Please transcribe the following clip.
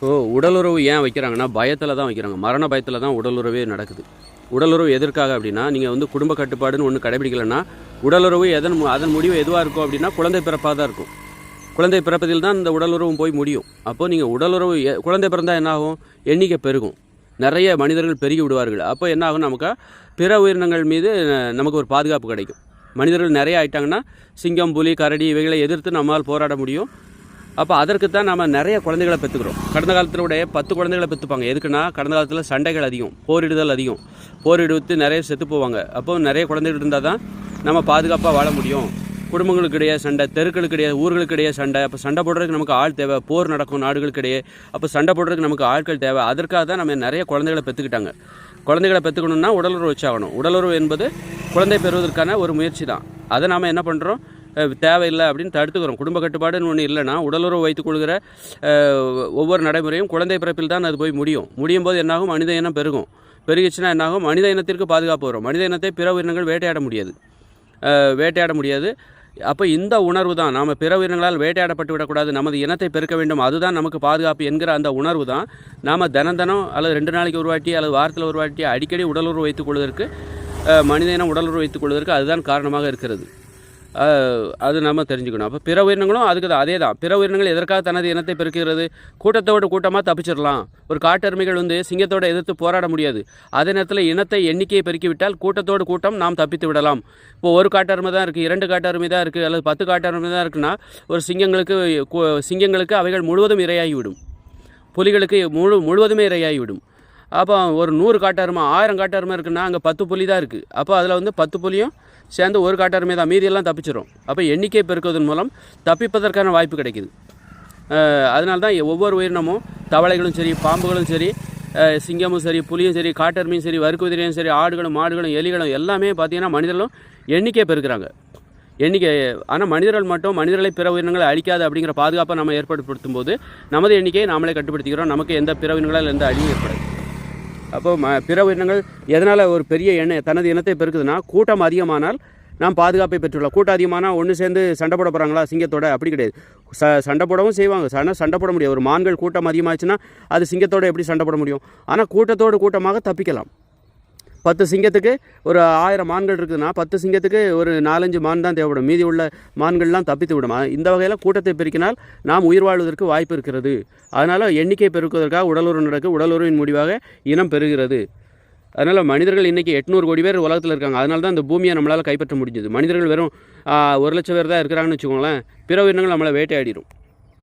ஓ உடலுறவு ஏன் வைக்கிறாங்கன்னா பயத்தில் தான் வைக்கிறாங்க. மரண பயத்தில் தான் உடலுறவே நடக்குது. உடலுறவு எதற்காக அப்படின்னா நீங்கள் வந்து குடும்ப கட்டுப்பாடுன்னு ஒன்று கடைபிடிக்கலைன்னா உடலுறவு எதன் மு- அதன் முடிவு எதுவாக இருக்கும் அப்படின்னா குழந்தை பிறப்பாக தான் இருக்கும். குழந்தை பிறப்பதில் தான் இந்த உடலுறவும் போய் முடியும். அப்போது நீங்கள் உடலுறவு எ- குழந்தை பிறந்தால் என்னாகும்? எண்ணிக்கை பெருகும். நிறைய மனிதர்கள் பெருகி விடுவார்கள். அப்போ என்ன ஆகும் நமக்கு? பிற உயிரினங்கள் மீது நமக்கு ஒரு பாதுகாப்பு கிடைக்கும். மனிதர்கள் நிறைய ஆயிட்டாங்கன்னா சிங்கம் புலி கரடி இவைகளை எதிர்த்து நம்மால் போராட முடியும். அப்போ அதற்கு தான் நம்ம நிறைய குழந்தைகளை பெற்றுக்கிறோம். கடந்த காலத்தில் உடைய பத்து குழந்தைகளை பெற்றுப்பாங்க. எதுக்குன்னா கடந்த காலத்தில் சண்டைகள் அதிகம் போரிடுதல் அதிகம். போரிடுத்து நிறைய செத்து போவாங்க. அப்போ நிறைய குழந்தைகள் இருந்தால் தான் நம்ம பாதுகாப்பாக வாழ முடியும். குடும்பங்களுக்கு இடையே சண்டை தெருக்களுக்கு இடையே ஊர்களுக்கு இடையே சண்டை. அப்போ சண்டை போடுறதுக்கு நமக்கு ஆள் தேவை. போர் நடக்கும் நாடுகளுக்கு இடையே. அப்போ சண்டை போடுறதுக்கு நமக்கு ஆட்கள் தேவை. அதற்காக தான் நம்ம நிறைய குழந்தைகளை பெற்றுக்கிட்டாங்க. குழந்தைகளை பெற்றுக்கணுன்னா உடலுறவு வச்சாகணும். உடலுறவு என்பது குழந்தை பெறுவதற்கான ஒரு முயற்சி தான். அதை நாம் என்ன பண்ணுறோம் தேவையில்லை அப்படின்னு தடுத்துக்கிறோம். குடும்ப கட்டுப்பாடுன்னு ஒன்று இல்லைன்னா உடலுறவு வைத்துக் கொள்கிற ஒவ்வொரு நடைமுறையும் குழந்தை பிறப்பில் தான் அது போய் முடியும். முடியும் போது என்னாகும்? மனித இனம் பெருகும். பெருகிச்சுன்னா என்னாகும்? மனித இனத்திற்கு பாதுகாப்பு வரும். மனித இனத்தை பிற உயிரினங்கள் வேட்டையாட முடியாது. வேட்டையாட முடியாது. அப்போ இந்த உணர்வு தான். நாம் பிற உயிரினங்களால் வேட்டையாடப்பட்டு விடக்கூடாது. நமது இனத்தை பெருக்க வேண்டும். அதுதான் நமக்கு பாதுகாப்பு என்கிற அந்த உணர்வு தான். நாம் தினம் தினம் அல்லது ரெண்டு நாளைக்கு ஒரு வாட்டி அல்லது வாரத்தில் ஒரு வாட்டி அடிக்கடி உடலுறவு வைத்துக் கொள்வதற்கு மனித இனம் உடலுறவு வைத்துக் கொள்வதற்கு அதுதான் காரணமாக இருக்கிறது. அது நம்ம தெரிஞ்சுக்கணும். அப்போ பிற உயிரினங்களும் அதுக்கு தான் அதே தான் பிற உயிரினங்கள் எதற்காக தனது இனத்தை பெருக்கிறது கூட்டத்தோடு கூட்டமாக தப்பிச்சிடலாம். ஒரு காட்டெருமைகள் வந்து சிங்கத்தோட எதிர்த்து போராட முடியாது. அதே நேரத்தில் இனத்தை எண்ணிக்கையை பெருக்கிவிட்டால் கூட்டத்தோடு கூட்டம் நாம் தப்பித்து விடலாம். இப்போ ஒரு காட்டெருமை தான் இருக்குது இரண்டு காட்டெருமை தான் இருக்குது அல்லது பத்து காட்டெருமை தான் இருக்குன்னா ஒரு சிங்கங்களுக்கு சிங்கங்களுக்கு அவைகள் முழுவதும் இரையாகிவிடும். புலிகளுக்கு முழு முழுவதுமே இரையாகிவிடும். அப்போ ஒரு நூறு காட்டாருமா ஆயிரம் காட்டாருமா இருக்குன்னா அங்கே பத்து புலி தான் இருக்குது அப்போ அதில் வந்து பத்து புலியும் சேர்ந்து ஒரு காட்டாருமே தான். மீதியெல்லாம் தப்பிச்சிடும் அப்போ எண்ணிக்கை பெருக்குவதன் மூலம் தப்பிப்பதற்கான வாய்ப்பு கிடைக்குது. அதனால தான் ஒவ்வொரு உயிரினமும் தவளைகளும் சரி பாம்புகளும் சரி சிங்கமும் சரி புலியும் சரி காட்டெருமையும் சரி வறுக்குதிரையும் சரி ஆடுகளும் மாடுகளும் எலிகளும் எல்லாமே பார்த்திங்கன்னா மனிதர்களும் எண்ணிக்கை பெருக்கிறாங்க. எண்ணிக்கை ஆனால் மனிதர்கள் மட்டும் மனிதர்களை பிற உயிரினங்களை அழிக்காது அப்படிங்கிற பாதுகாப்பை நம்ம ஏற்படுத்தும் போது நமது எண்ணிக்கையை நாமளே கட்டுப்படுத்திக்கிறோம். நமக்கு எந்த பிற உயிரினங்களால் எந்த அழிவும் ஏற்படாது. அப்போ ம பிற உயிரினங்கள் எதனால் ஒரு பெரிய எண்ணெய் தனது இனத்தை பெருக்குதுன்னா கூட்டம் அதிகமானால் நாம் பாதுகாப்பை பெற்றுள்ளோம். கூட்டம் அதிகமானால் ஒன்று சேர்ந்து சண்டை போட போகிறாங்களா சிங்கத்தோட? அப்படி கிடையாது. ச சண்டை போடவும் செய்வாங்க. ஆனால் சண்டை போட முடியாது. ஒரு மான்கள் கூட்டம் அதிகமாச்சுன்னா அது சிங்கத்தோட எப்படி சண்டை போட முடியும்? ஆனால் கூட்டத்தோடு கூட்டமாக தப்பிக்கலாம். பத்து சிங்கத்துக்கு ஒரு ஆயிரம் மான்கள் இருக்குதுன்னா பத்து சிங்கத்துக்கு ஒரு நாலஞ்சு மான் தான் தேவைப்படும். மீதி உள்ள மான்கள்லாம் தப்பித்து விடும். இந்த வகையில் கூட்டத்தை பெருக்கினால் நாம் உயிர் வாழ்வதற்கு வாய்ப்பு இருக்கிறது. அதனால் எண்ணிக்கை பெருக்குவதற்காக உடலுறவு நடக்கு உடலுறவின் முடிவாக இனம் பெறுகிறது. அதனால் மனிதர்கள் இன்றைக்கி எட்நூறு கோடி பேர் உலகத்தில் இருக்காங்க. அதனால தான் இந்த பூமியை நம்மளால் கைப்பற்ற முடிஞ்சது. மனிதர்கள் வெறும் ஒரு லட்சம் பேர் தான் இருக்கிறாங்கன்னு வச்சுக்கோங்களேன். பிற உயிரினங்கள் நம்மளை வேட்டையாடிடும்